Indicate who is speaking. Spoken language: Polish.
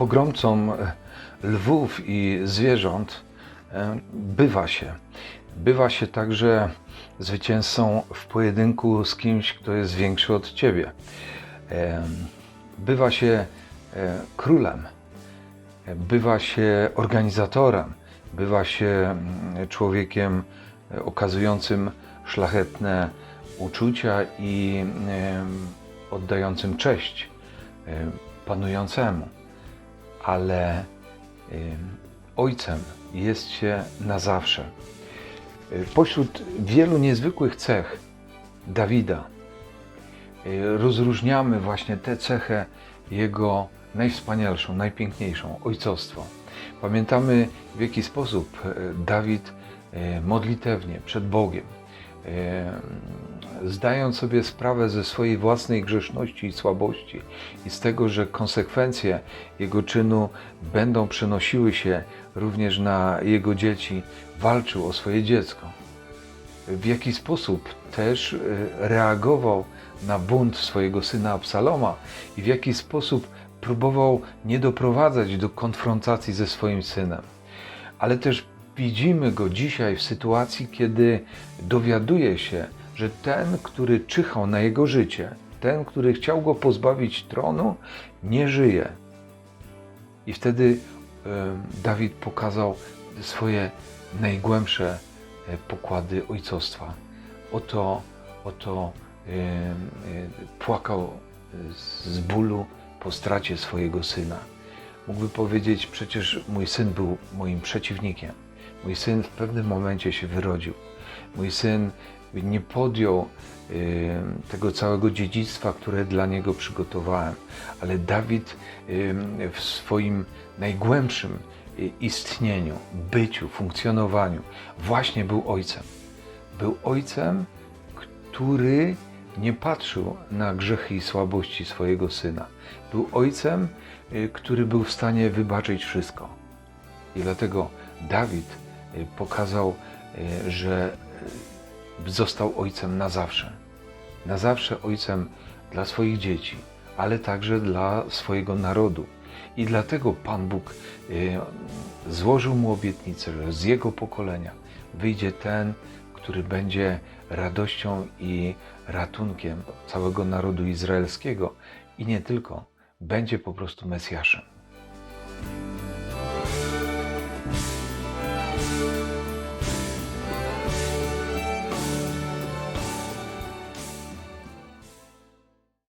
Speaker 1: pogromcą e, lwów i zwierząt e, bywa się. Bywa się także zwycięzcą w pojedynku z kimś, kto jest większy od ciebie. E, Bywa się królem, bywa się organizatorem, bywa się mm, człowiekiem okazującym szlachetne uczucia i oddającym cześć panującemu, ale em, ojcem jest się na zawsze. Pośród wielu niezwykłych cech Dawida e, rozróżniamy właśnie tę cechę jego najwspanialszą, najpiękniejszą ojcostwo. Pamiętamy w jaki sposób e, Dawid e, modlitewnie przed Bogiem, zdając sobie sprawę ze swojej własnej grzeszności i słabości i z tego, że konsekwencje jego czynu będą przenosiły się również na jego dzieci, walczył o swoje dziecko w jaki sposób też e, reagował na bunt swojego syna Absaloma i w jaki sposób próbował nie doprowadzać do konfrontacji ze swoim synem. Ale też widzimy go dzisiaj w sytuacji, kiedy dowiaduje się, że ten, który czyhał na jego życie, ten, który chciał go pozbawić tronu, nie żyje. I wtedy e, Dawid pokazał swoje najgłębsze e, pokłady ojcostwa. Oto, oto e, płakał z bólu po stracie swojego syna. Mógłby powiedzieć, przecież mój syn był moim przeciwnikiem. Mój syn w pewnym momencie się wyrodził. Mój syn nie podjął e, tego całego dziedzictwa, które dla niego przygotowałem. Ale Dawid e, w swoim najgłębszym e, istnieniu, byciu, funkcjonowaniu właśnie był ojcem. Był ojcem, który nie patrzył na grzechy i słabości swojego syna. Był ojcem, y, który był w stanie wybaczyć wszystko. I dlatego Dawid pokazał, y, że y, został ojcem na zawsze. Na zawsze ojcem dla swoich dzieci, ale także dla swojego narodu. I dlatego Pan Bóg y, złożył mu obietnicę, że z jego pokolenia wyjdzie ten, który będzie radością i ratunkiem całego narodu izraelskiego i nie tylko, będzie po prostu Mesjaszem.